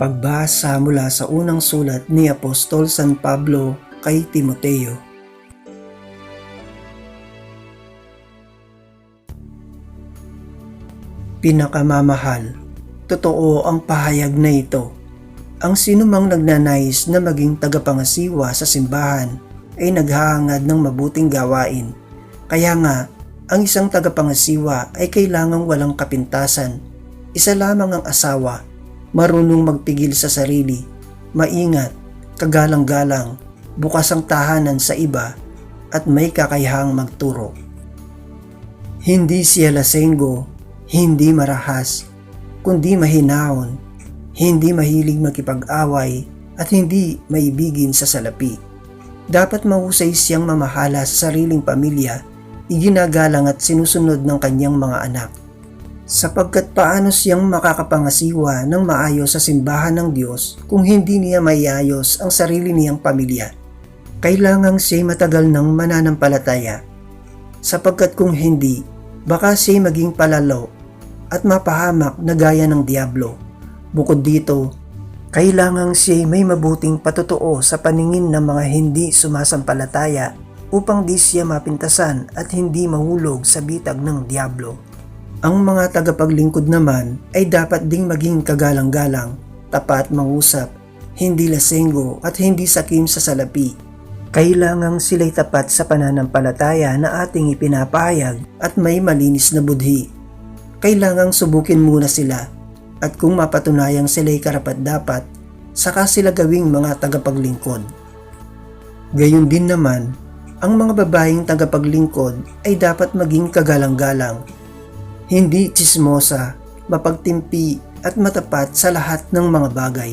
Pagbasa mula sa unang sulat ni Apostol San Pablo kay Timoteo. Pinakamamahal, totoo ang pahayag na ito. Ang sinumang nagnanais na maging tagapangasiwa sa simbahan ay naghahangad ng mabuting gawain. Kaya nga, ang isang tagapangasiwa ay kailangang walang kapintasan. Isa lamang ang asawa, marunong magpigil sa sarili, maingat, kagalang-galang, bukas ang tahanan sa iba, at may kakayahang magturo. Hindi siya lasenggo, hindi marahas, kundi mahinahon, hindi mahilig makipag-away, at hindi maibigin sa salapi. Dapat mahusay siyang mamahala sa sariling pamilya, iginagalang at sinusunod ng kanyang mga anak. Sapagkat paano siyang makakapangasiwa ng maayos sa simbahan ng Diyos kung hindi niya maiayos ang sarili niyang pamilya? Kailangang siya'y matagal ng mananampalataya. Sapagkat kung hindi, baka siya'y maging palalo at mapahamak na gaya ng Diablo. Bukod dito, kailangang siya'y may mabuting patotoo sa paningin ng mga hindi sumasampalataya upang di siya mapintasan at hindi mahulog sa bitag ng Diablo. Ang mga tagapaglingkod naman ay dapat ding maging kagalang-galang, tapat mangusap, hindi lasenggo at hindi sakim sa salapi. Kailangang sila'y tapat sa pananampalataya na ating ipinapahayag at may malinis na budhi. Kailangang subukin muna sila at kung mapatunayang sila'y karapat-dapat, saka sila gawing mga tagapaglingkod. Gayun din naman, ang mga babaeng tagapaglingkod ay dapat maging kagalang-galang, hindi tsismosa, mapagtimpi at matapat sa lahat ng mga bagay.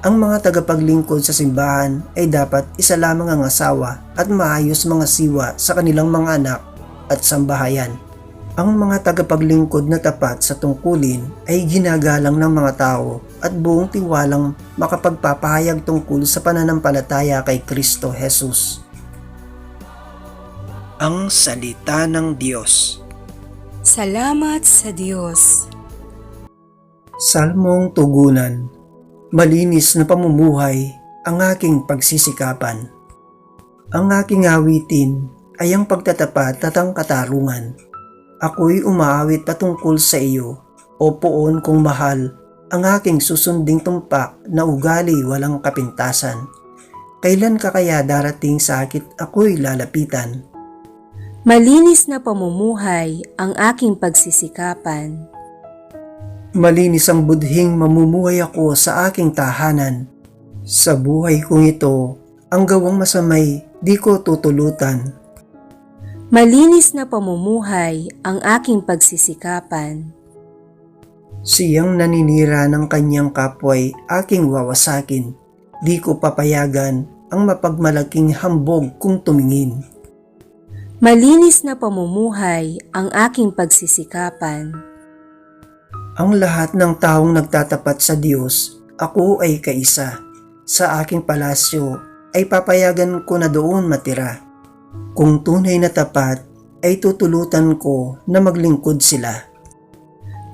Ang mga tagapaglingkod sa simbahan ay dapat isa lamang ang asawa at maayos mga siwa sa kanilang mga anak at sambahayan. Ang mga tagapaglingkod na tapat sa tungkulin ay ginagalang ng mga tao at buong tiwalang makapagpapahayag tungkol sa pananampalataya kay Kristo Jesus. Ang Salita ng Diyos Salamat sa Diyos. Salmong Tugunan Malinis na pamumuhay ang aking pagsisikapan. Ang aking awitin ay ang pagtatapat at ang katarungan. Ako'y umaawit patungkol sa iyo, o poon kong mahal, ang aking susunding tumpak na ugali walang kapintasan. Kailan ka kaya darating sa akit ako'y lalapitan? Malinis na pamumuhay ang aking pagsisikapan. Malinis ang budhing mamumuhay ako sa aking tahanan. Sa buhay kong ito, ang gawang masamay di ko tutulutan. Malinis na pamumuhay ang aking pagsisikapan. Siyang naninira ng kanyang kapway aking wawasakin. Di ko papayagan ang mapagmalaking hambog kung tumingin. Malinis na pamumuhay ang aking pagsisikapan. Ang lahat ng taong nagtatapat sa Diyos, ako ay kaisa. Sa aking palasyo ay papayagan ko na doon matira. Kung tunay na tapat, ay tutulutan ko na maglingkod sila.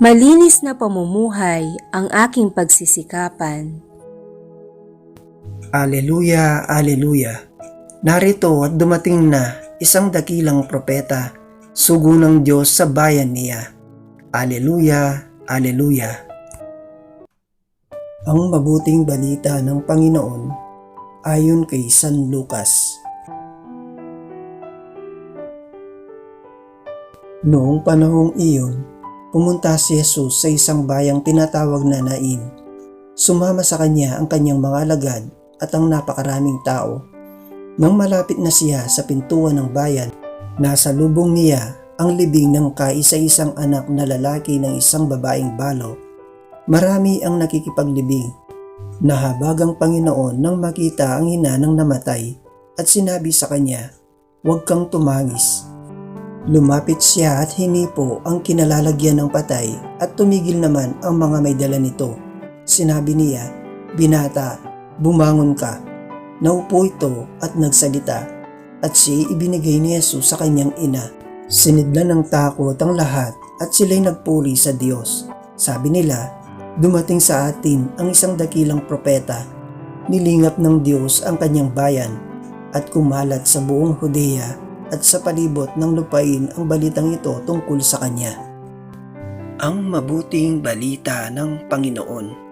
Malinis na pamumuhay ang aking pagsisikapan. Aleluya, aleluya. Narito at dumating na isang dakilang propeta, sugo ng Diyos sa bayan niya. Aleluya, aleluya. Ang mabuting balita ng Panginoon ayon kay San Lucas. Noong panahong iyon, pumunta si Jesus sa isang bayang tinatawag na Nain. Sumama sa kanya ang kanyang mga alagad at ang napakaraming tao. Nang malapit na siya sa pintuan ng bayan, nasa lubong niya ang libing ng kaisa-isang anak na lalaki ng isang babaeng balo. Marami ang nakikipaglibing. Nahabagang Panginoon nang makita ang ina ng namatay at sinabi sa kanya, Huwag kang tumangis. Lumapit siya at hinipo ang kinalalagyan ng patay at tumigil naman ang mga may dala nito. Sinabi niya, Binata, bumangon ka. Naupo ito at nagsalita at siya ibinigay ni Jesus sa kanyang ina. Sinidlan ng takot ang lahat at sila'y nagpuri sa Diyos. Sabi nila, Dumating sa atin ang isang dakilang propeta. Nilingap ng Diyos ang kanyang bayan at kumalat sa buong Judea at sa palibot ng lupain ang balitang ito tungkol sa kanya. Ang mabuting balita ng Panginoon.